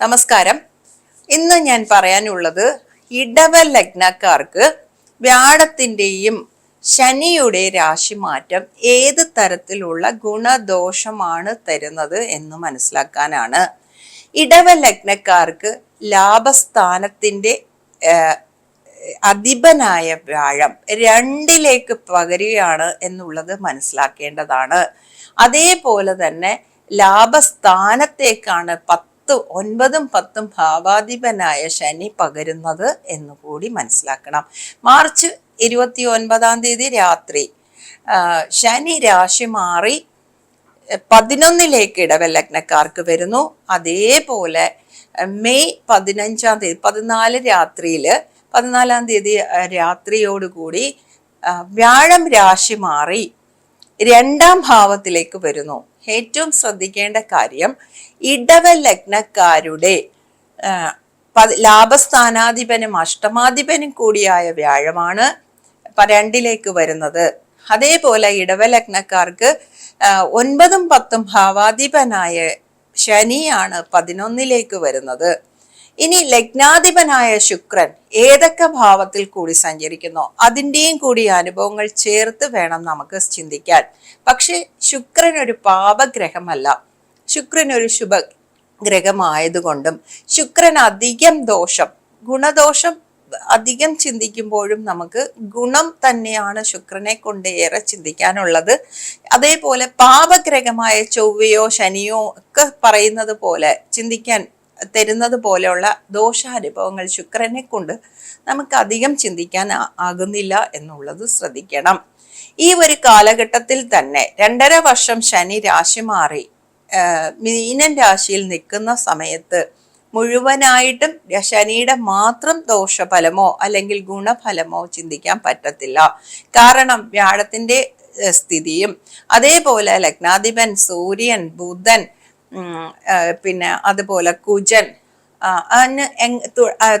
നമസ്കാരം. ഇന്ന് ഞാൻ പറയാനുള്ളത് ഇടവ ലഗ്നക്കാർക്ക് വ്യാഴത്തിന്റെയും ശനിയുടെ രാശിമാറ്റം ഏത് തരത്തിലുള്ള ഗുണദോഷമാണ് തരുന്നത് എന്ന് മനസ്സിലാക്കാനാണ്. ഇടവ ലഗ്നക്കാർക്ക് ലാഭസ്ഥാനത്തിന്റെ അധിപനായ വ്യാഴം രണ്ടിലേക്ക് പകരുകയാണ് എന്നുള്ളത് മനസ്സിലാക്കേണ്ടതാണ്. അതേപോലെ തന്നെ ലാഭസ്ഥാനത്തേക്കാണ് പത്ത് ഒൻപതും പത്തും ഭാവാധിപനായ ശനി പകരുന്നത് എന്ന് കൂടി മനസ്സിലാക്കണം. മാർച്ച് ഇരുപത്തി ഒൻപതാം തീയതി രാത്രി ശനി രാശി മാറി പതിനൊന്നിലേക്ക് ഇടവലഗ്നക്കാർക്ക് വരുന്നു. അതേപോലെ മെയ് പതിനഞ്ചാം തീയതി പതിനാല് രാത്രിയിൽ പതിനാലാം തീയതി രാത്രിയോടുകൂടി വ്യാഴം രാശി മാറി രണ്ടാം ഭാവത്തിലേക്ക് വരുന്നു. ഏറ്റവും ശ്രദ്ധിക്കേണ്ട കാര്യം ഇടവ ലഗ്നക്കാരുടെ ലാഭസ്ഥാനാധിപനും അഷ്ടമാധിപനും കൂടിയായ വ്യാഴമാണ് രണ്ടിലേക്ക് വരുന്നത്. അതേപോലെ ഇടവലഗ്നക്കാർക്ക് ലഗ്നക്കാർക്ക് ഒൻപതും പത്തും ഭാവാധിപനായ ശനിയാണ് പതിനൊന്നിലേക്ക് വരുന്നത്. ഇനി ലഗ്നാധിപനായ ശുക്രൻ ഏതൊക്കെ ഭാവത്തിൽ കൂടി സഞ്ചരിക്കുന്നു? അതിന്റെയും കൂടി അനുഭവങ്ങൾ ചേർത്ത് വേണം നമുക്ക് ചിന്തിക്കാൻ. പക്ഷേ ശുക്രൻ ഒരു പാപഗ്രഹമല്ല. ശുക്രൻ ഒരു ശുഭ ഗ്രഹമായതുകൊണ്ടും ശുക്രൻ അധികം ദോഷം ഗുണദോഷം അധികം ചിന്തിക്കുമ്പോഴും നമുക്ക് ഗുണം തന്നെയാണ് ശുക്രനെ കൊണ്ട് ഏറെ ചിന്തിക്കാനുള്ളത്. അതേപോലെ പാപഗ്രഹമായ ചൊവ്വയോ ശനിയോ ഒക്കെ പറയുന്നത് പോലെ ചിന്തിക്കാൻ തരുന്നത് പോലെയുള്ള ദോഷാനുഭവങ്ങൾ ശുക്രനെ കൊണ്ട് നമുക്ക് അധികം ചിന്തിക്കാൻ ആകുന്നില്ല എന്നുള്ളത് ശ്രദ്ധിക്കണം. ഈ ഒരു കാലഘട്ടത്തിൽ തന്നെ രണ്ടര വർഷം ശനി രാശി മാറി മീനൻ രാശിയിൽ നിൽക്കുന്ന സമയത്ത് മുഴുവനായിട്ടും ശനിയുടെ മാത്രം ദോഷഫലമോ അല്ലെങ്കിൽ ഗുണഫലമോ ചിന്തിക്കാൻ പറ്റത്തില്ല. കാരണം വ്യാഴത്തിന്റെ സ്ഥിതിയും അതേപോലെ ലഗ്നാധിപൻ സൂര്യൻ ബുധൻ പിന്നെ അതുപോലെ കുജൻ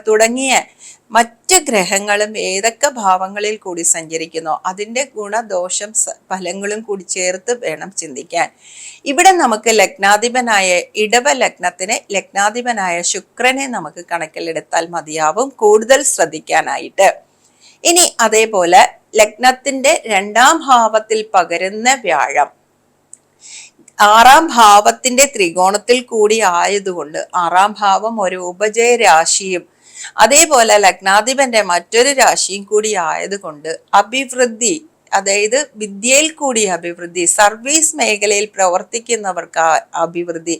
തുടങ്ങിയ മറ്റ് ഗ്രഹങ്ങളും ഏതൊക്കെ ഭാവങ്ങളിൽ കൂടി സഞ്ചരിക്കുന്നു? അതിന്റെ ഗുണദോഷം ഫലങ്ങളും കൂടി ചേർത്ത് വേണം ചിന്തിക്കാൻ. ഇവിടെ നമുക്ക് ലഗ്നാധിപനായ ഇടവ ലഗ്നത്തിന് ലഗ്നാധിപനായ ശുക്രനെ നമുക്ക് കണക്കിലെടുത്താൽ മതിയാവും കൂടുതൽ ശ്രദ്ധിക്കാനായിട്ട്. ഇനി അതേപോലെ ലഗ്നത്തിന്റെ രണ്ടാം ഭാവത്തിൽ പകരുന്ന വ്യാഴം. ആറാം ഭാവത്തിന്റെ ത്രികോണത്തിൽ കൂടി ആയതുകൊണ്ട് ആറാം ഭാവം ഒരു ഉപജയ രാശിയും അതേപോലെ ലഗ്നാധിപന്റെ മറ്റൊരു രാശിയും കൂടി ആയതുകൊണ്ട് അഭിവൃദ്ധി അതായത് വിദ്യയിൽ കൂടി അഭിവൃദ്ധി സർവീസ് മേഖലയിൽ പ്രവർത്തിക്കുന്നവർക്ക് അഭിവൃദ്ധി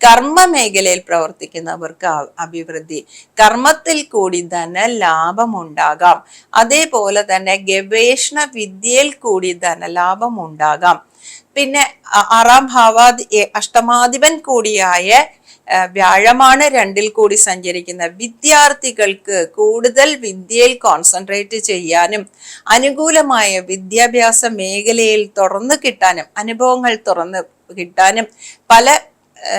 കർമ്മ മേഖലയിൽ പ്രവർത്തിക്കുന്നവർക്ക് അഭിവൃദ്ധി കർമ്മത്തിൽ കൂടി ധനലാഭം ഉണ്ടാകാം. അതേപോലെ തന്നെ ഗവേഷണ വിദ്യയിൽ കൂടി ധനലാഭം ഉണ്ടാകാം. പിന്നെ ആറാം ഭാവാധി അഷ്ടമാധിപൻ കൂടിയായ വ്യാഴമാണ് രണ്ടിൽ കൂടി സഞ്ചരിക്കുന്ന വിദ്യാർത്ഥികൾക്ക് കൂടുതൽ വിദ്യയിൽ കോൺസെൻട്രേറ്റ് ചെയ്യാനും അനുകൂലമായ വിദ്യാഭ്യാസ മേഖലയിൽ തുറന്നു കിട്ടാനും അനുഭവങ്ങൾ തുറന്ന് കിട്ടാനും പല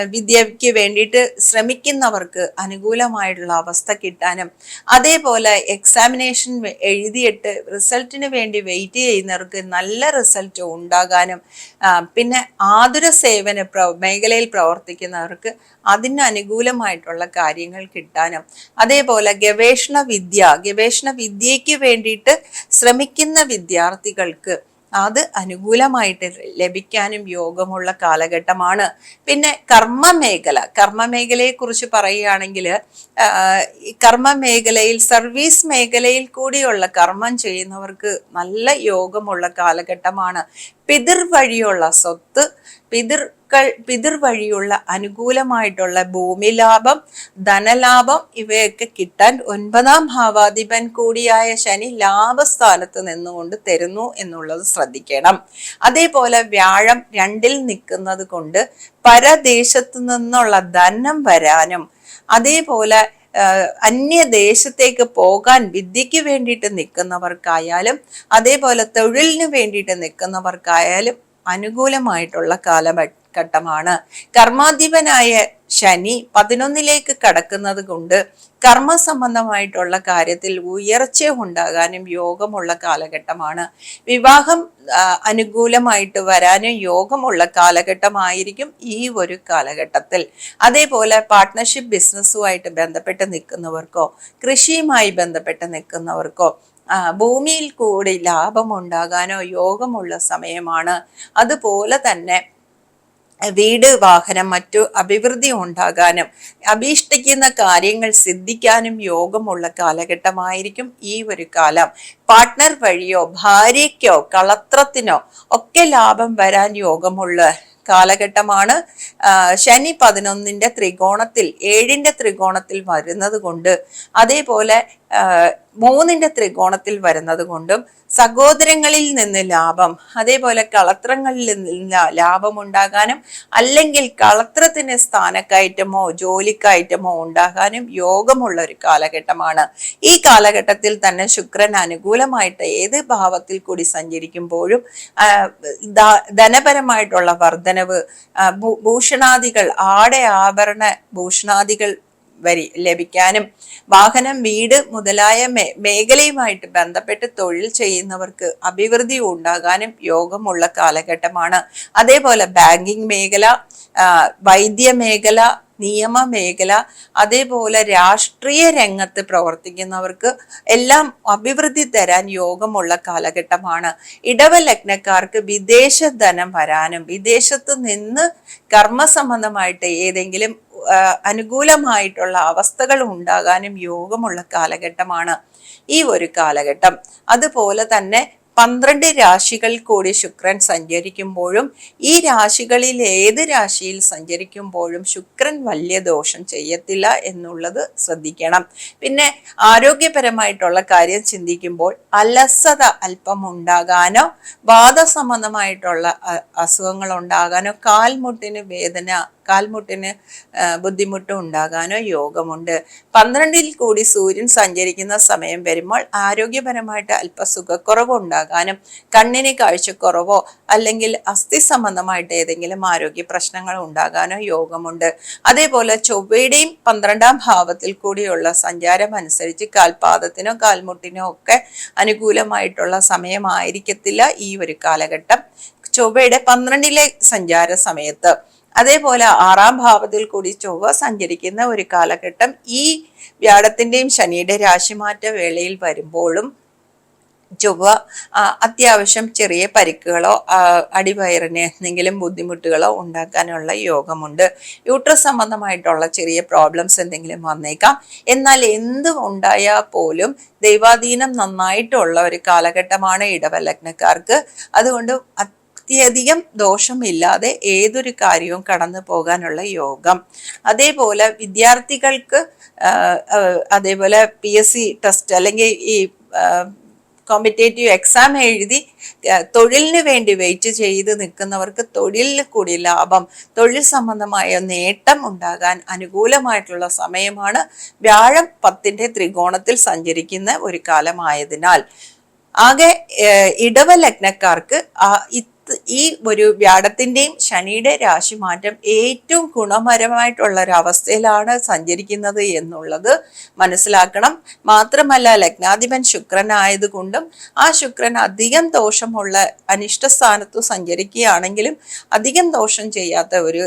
വിദ്യയ്ക്ക് വേണ്ടിയിട്ട് ശ്രമിക്കുന്നവർക്ക് അനുകൂലമായിട്ടുള്ള അവസ്ഥ കിട്ടാനും അതേപോലെ എക്സാമിനേഷൻ എഴുതിയിട്ട് റിസൾട്ടിന് വേണ്ടി വെയിറ്റ് ചെയ്യുന്നവർക്ക് നല്ല റിസൾട്ട് ഉണ്ടാകാനും പിന്നെ ആതുര സേവന പ്ര മേഖലയിൽ പ്രവർത്തിക്കുന്നവർക്ക് അതിന് അനുകൂലമായിട്ടുള്ള കാര്യങ്ങൾ കിട്ടാനും അതേപോലെ ഗവേഷണ വിദ്യ ഗവേഷണ വിദ്യയ്ക്ക് വേണ്ടിയിട്ട് ശ്രമിക്കുന്ന വിദ്യാർത്ഥികൾക്ക് അത് അനുകൂലമായിട്ട് ലഭിക്കാനും യോഗമുള്ള കാലഘട്ടമാണ്. പിന്നെ കർമ്മ മേഖല കർമ്മ മേഖലയെ കുറിച്ച് പറയുകയാണെങ്കിൽ കർമ്മ മേഖലയിൽ സർവീസ് മേഖലയിൽ കൂടിയുള്ള കർമ്മം ചെയ്യുന്നവർക്ക് നല്ല യോഗമുള്ള കാലഘട്ടമാണ്. പിതൃ വഴിയുള്ള സ്വത്ത് പിതൃക്കൾ പിതൃ വഴിയുള്ള അനുകൂലമായിട്ടുള്ള ഭൂമി ലാഭം ധനലാഭം ഇവയൊക്കെ കിട്ടാൻ ഒൻപതാം ഭാവാധിപൻ കൂടിയായ ശനി ലാഭസ്ഥാനത്ത് നിന്നുകൊണ്ട് തരുന്നു എന്നുള്ളത് ശ്രദ്ധിക്കണം. അതേപോലെ വ്യാഴം രണ്ടിൽ നിൽക്കുന്നത് കൊണ്ട് പരദേശത്തു നിന്നുള്ള ധനം വരാനും അതേപോലെ അന്യദേശത്തേക്ക് പോകാൻ വിദ്യയ്ക്ക് വേണ്ടിയിട്ട് നിൽക്കുന്നവർക്കായാലും അതേപോലെ തൊഴിലിന് വേണ്ടിയിട്ട് നിൽക്കുന്നവർക്കായാലും അനുകൂലമായിട്ടുള്ള കാല ഘട്ടമാണ്. കർമാധിപനായ ശനി പതിനൊന്നിലേക്ക് കടക്കുന്നത് കൊണ്ട് കർമ്മ സംബന്ധമായിട്ടുള്ള കാര്യത്തിൽ ഉയർച്ച ഉണ്ടാകാനും യോഗമുള്ള കാലഘട്ടമാണ്. വിവാഹം അനുകൂലമായിട്ട് വരാനും യോഗമുള്ള കാലഘട്ടമായിരിക്കും ഈ ഒരു കാലഘട്ടത്തിൽ. അതേപോലെ പാർട്ട്ണർഷിപ്പ് ബിസിനസ്സുമായിട്ട് ബന്ധപ്പെട്ട് നിൽക്കുന്നവർക്കോ കൃഷിയുമായി ബന്ധപ്പെട്ട് നിൽക്കുന്നവർക്കോ ഭൂമിയിൽ കൂടി ലാഭമുണ്ടാകാനോ യോഗമുള്ള സമയമാണ്. അതുപോലെ തന്നെ വീട് വാഹനം മറ്റു അഭിവൃദ്ധി ഉണ്ടാകാനും അഭീഷ്ടിക്കുന്ന കാര്യങ്ങൾ സിദ്ധിക്കാനും യോഗമുള്ള കാലഘട്ടമായിരിക്കും ഈ ഒരു കാലം. പാർട്ട്ണർ വഴിയോ ഭാര്യയ്ക്കോ കളത്രത്തിനോ ഒക്കെ ലാഭം വരാൻ യോഗമുള്ള കാലഘട്ടമാണ്. ശനി പതിനൊന്നിന്റെ ത്രികോണത്തിൽ ഏഴിന്റെ ത്രികോണത്തിൽ വരുന്നത് കൊണ്ട് അതേപോലെ മൂന്നിന്റെ ത്രികോണത്തിൽ വരുന്നത് കൊണ്ടും സഹോദരങ്ങളിൽ നിന്ന് ലാഭം അതേപോലെ കളത്രങ്ങളിൽ നിന്ന് ലാഭം ഉണ്ടാകാനും അല്ലെങ്കിൽ കളത്രത്തിന് സ്ഥാനക്കയറ്റമോ ജോലിക്കയറ്റമോ ഉണ്ടാകാനും യോഗമുള്ള ഒരു കാലഘട്ടമാണ്. ഈ കാലഘട്ടത്തിൽ തന്നെ ശുക്രൻ അനുകൂലമായിട്ട് ഏത് ഭാവത്തിൽ കൂടി സഞ്ചരിക്കുമ്പോഴും ധനപരമായിട്ടുള്ള വർധനവ് ഭൂഷണാദികൾ ആടെ ആഭരണ ഭൂഷണാദികൾ വരി ലഭിക്കാനും വാഹനം വീട് മുതലായ മേഖലയുമായിട്ട് ബന്ധപ്പെട്ട് തൊഴിൽ ചെയ്യുന്നവർക്ക് അഭിവൃദ്ധി ഉണ്ടാകാനും യോഗമുള്ള കാലഘട്ടമാണ്. അതേപോലെ ബാങ്കിങ് മേഖല വൈദ്യ മേഖല നിയമ മേഖല അതേപോലെ രാഷ്ട്രീയ രംഗത്ത് പ്രവർത്തിക്കുന്നവർക്ക് എല്ലാം അഭിവൃദ്ധി തരാൻ യോഗമുള്ള കാലഘട്ടമാണ്. ഇടവ ലഗ്നക്കാർക്ക് വിദേശ ധനം വരാനും വിദേശത്ത് നിന്ന് കർമ്മസംബന്ധമായിട്ട് ഏതെങ്കിലും അനുകൂലമായിട്ടുള്ള അവസ്ഥകൾ ഉണ്ടാകാനും യോഗമുള്ള കാലഘട്ടമാണ് ഈ ഒരു കാലഘട്ടം. അതുപോലെ തന്നെ പന്ത്രണ്ട് രാശികൾ കൂടി ശുക്രൻ സഞ്ചരിക്കുമ്പോഴും ഈ രാശികളിൽ ഏത് രാശിയിൽ സഞ്ചരിക്കുമ്പോഴും ശുക്രൻ വലിയ ദോഷം ചെയ്യത്തില്ല എന്നുള്ളത് ശ്രദ്ധിക്കണം. പിന്നെ ആരോഗ്യപരമായിട്ടുള്ള കാര്യം ചിന്തിക്കുമ്പോൾ അലസത അല്പം ഉണ്ടാകാനോ വാദസംബന്ധമായിട്ടുള്ള അസുഖങ്ങൾ ഉണ്ടാകാനോ കാൽമുട്ടിന് വേദന കാൽമുട്ടിന് ബുദ്ധിമുട്ടും ഉണ്ടാകാനോ യോഗമുണ്ട്. പന്ത്രണ്ടിൽ കൂടി സൂര്യൻ സഞ്ചരിക്കുന്ന സമയം വരുമ്പോൾ ആരോഗ്യപരമായിട്ട് അല്പസുഖക്കുറവ് ഉണ്ടാകാനും കണ്ണിന് കാഴ്ചക്കുറവോ അല്ലെങ്കിൽ അസ്ഥി സംബന്ധമായിട്ട് ഏതെങ്കിലും ആരോഗ്യ പ്രശ്നങ്ങൾ ഉണ്ടാകാനോ യോഗമുണ്ട്. അതേപോലെ ചൊവ്വയുടെയും പന്ത്രണ്ടാം ഭാവത്തിൽ കൂടിയുള്ള സഞ്ചാരം അനുസരിച്ച് കാൽപാദത്തിനോ കാൽമുട്ടിനോ ഒക്കെ അനുകൂലമായിട്ടുള്ള സമയമായിരിക്കത്തില്ല ഈ ഒരു കാലഘട്ടം. ചൊവ്വയുടെ പന്ത്രണ്ടിലെ സഞ്ചാര സമയത്ത്. അതേപോലെ ആറാം ഭാവത്തിൽ കൂടി ചൊവ്വ സഞ്ചരിക്കുന്ന ഒരു കാലഘട്ടം ഈ വ്യാഴത്തിന്റെയും ശനിയുടെ രാശിമാറ്റ വേളയിൽ വരുമ്പോഴും ചൊവ്വ അത്യാവശ്യം ചെറിയ പരിക്കുകളോ അടിവയറിന് എന്തെങ്കിലും ബുദ്ധിമുട്ടുകളോ ഉണ്ടാക്കാനുള്ള യോഗമുണ്ട്. യൂട്രസ് സംബന്ധമായിട്ടുള്ള ചെറിയ പ്രോബ്ലംസ് എന്തെങ്കിലും വന്നേക്കാം. എന്നാൽ എന്ത് ഉണ്ടായാൽ പോലും ദൈവാധീനം നന്നായിട്ടുള്ള ഒരു കാലഘട്ടമാണ് ഇടവലഗ്നക്കാർക്ക് അതുകൊണ്ട് അത്യധികം ദോഷമില്ലാതെ ഏതൊരു കാര്യവും കടന്നു പോകാനുള്ള യോഗം. അതേപോലെ വിദ്യാർത്ഥികൾക്ക് അതേപോലെ പി എസ് സി ടെസ്റ്റ് അല്ലെങ്കിൽ ഈ കോമ്പറ്റേറ്റീവ് എക്സാം എഴുതി തൊഴിലിന് വേണ്ടി വെയിറ്റ് ചെയ്ത് നിൽക്കുന്നവർക്ക് തൊഴിലിൽ കൂടി ലാഭം തൊഴിൽ സംബന്ധമായ നേട്ടം ഉണ്ടാകാൻ അനുകൂലമായിട്ടുള്ള സമയമാണ് വ്യാഴം പത്തിന്റെ ത്രികോണത്തിൽ സഞ്ചരിക്കുന്ന ഒരു കാലമായതിനാൽ. ആകെ ഇടവ ലഗ്നക്കാർക്ക് ഈ ഒരു വ്യാഴത്തിന്റെയും ശനിയുടെ രാശി മാറ്റം ഏറ്റവും ഗുണപരമായിട്ടുള്ള ഒരു അവസ്ഥയിലാണ് സഞ്ചരിക്കുന്നത് എന്നുള്ളത് മനസ്സിലാക്കണം. മാത്രമല്ല ലഗ്നാധിപൻ ശുക്രനായതുകൊണ്ടും ആ ശുക്രൻ അധികം ദോഷമുള്ള അനിഷ്ടസ്ഥാനത്തു സഞ്ചരിക്കുകയാണെങ്കിലും അധികം ദോഷം ചെയ്യാത്ത ഒരു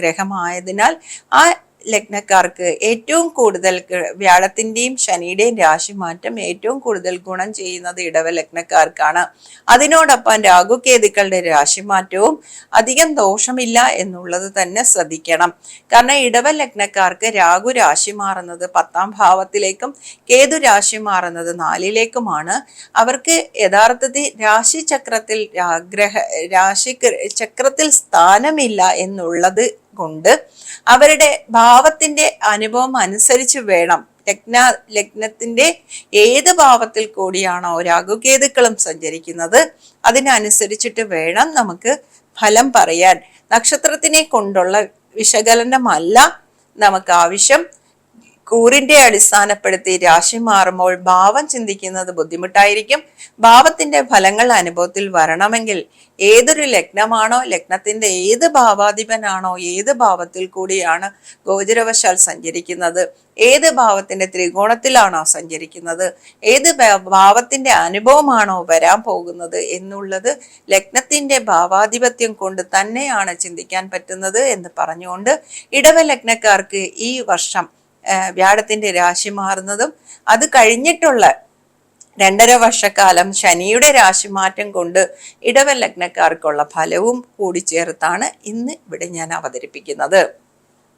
ഗ്രഹമായതിനാൽ ആ ലഗ്നക്കാർക്ക് ഏറ്റവും കൂടുതൽ വ്യാഴത്തിന്റെയും ശനിയുടെയും രാശിമാറ്റം ഏറ്റവും കൂടുതൽ ഗുണം ചെയ്യുന്നത് ഇടവ ലഗ്നക്കാർക്കാണ്. അതിനോടൊപ്പം രാഹുകേതുക്കളുടെ രാശിമാറ്റവും അധികം ദോഷമില്ല എന്നുള്ളത് തന്നെ ശ്രദ്ധിക്കണം. കാരണം ഇടവ ലഗ്നക്കാർക്ക് രാഹു രാശി മാറുന്നത് പത്താം ഭാവത്തിലേക്കും കേതു രാശി മാറുന്നത് നാലിലേക്കുമാണ്. അവർക്ക് യഥാർത്ഥത്തിൽ രാശി ചക്രത്തിൽ ഗ്രഹ രാശി ചക്രത്തിൽ സ്ഥാനമില്ല എന്നുള്ളത് കൊണ്ട് അവരുടെ ഭാവത്തിന്റെ അനുഭവം അനുസരിച്ച് വേണം. ലഗ്ന ലഗ്നത്തിന്റെ ഏത് ഭാവത്തിൽ കൂടിയാണോ രാഘുകേതുക്കളും സഞ്ചരിക്കുന്നത് അതിനനുസരിച്ചിട്ട് വേണം നമുക്ക് ഫലം പറയാൻ. നക്ഷത്രത്തിനെ കൊണ്ടുള്ള വിശകലനമല്ല നമുക്ക് ആവശ്യം. കൂറിന്റെ അടിസ്ഥാനപ്പെടുത്തി രാശി മാറുമ്പോൾ ഭാവം ചിന്തിക്കുന്നത് ബുദ്ധിമുട്ടായിരിക്കും. ഭാവത്തിന്റെ ഫലങ്ങൾ അനുഭവത്തിൽ വരണമെങ്കിൽ ഏതൊരു ലഗ്നമാണോ ലഗ്നത്തിന്റെ ഏത് ഭാവാധിപനാണോ ഏത് ഭാവത്തിൽ കൂടിയാണ് ഗോചരവശാൽ സഞ്ചരിക്കുന്നത്? ഏത് ഭാവത്തിന്റെ ത്രികോണത്തിലാണോ സഞ്ചരിക്കുന്നത്? ഏത് ഭാവത്തിന്റെ അനുഭവമാണോ വരാൻ പോകുന്നത് എന്നുള്ളത് ലഗ്നത്തിന്റെ ഭാവാധിപത്യം കൊണ്ട് തന്നെയാണ് ചിന്തിക്കാൻ പറ്റുന്നത് എന്ന് പറഞ്ഞുകൊണ്ട് ഇടവ ലഗ്നക്കാർക്ക് ഈ വർഷം ആ, വ്യാഴത്തിന്റെ രാശി മാറുന്നതും അത് കഴിഞ്ഞിട്ടുള്ള രണ്ടര വർഷക്കാലം ശനിയുടെ രാശി മാറ്റം കൊണ്ട് ഇടവ ലഗ്നക്കാർക്കുള്ള ഫലവും കൂടി ചേർത്താണ് ഇന്ന് ഇവിടെ ഞാൻ അവതരിപ്പിക്കുന്നത്.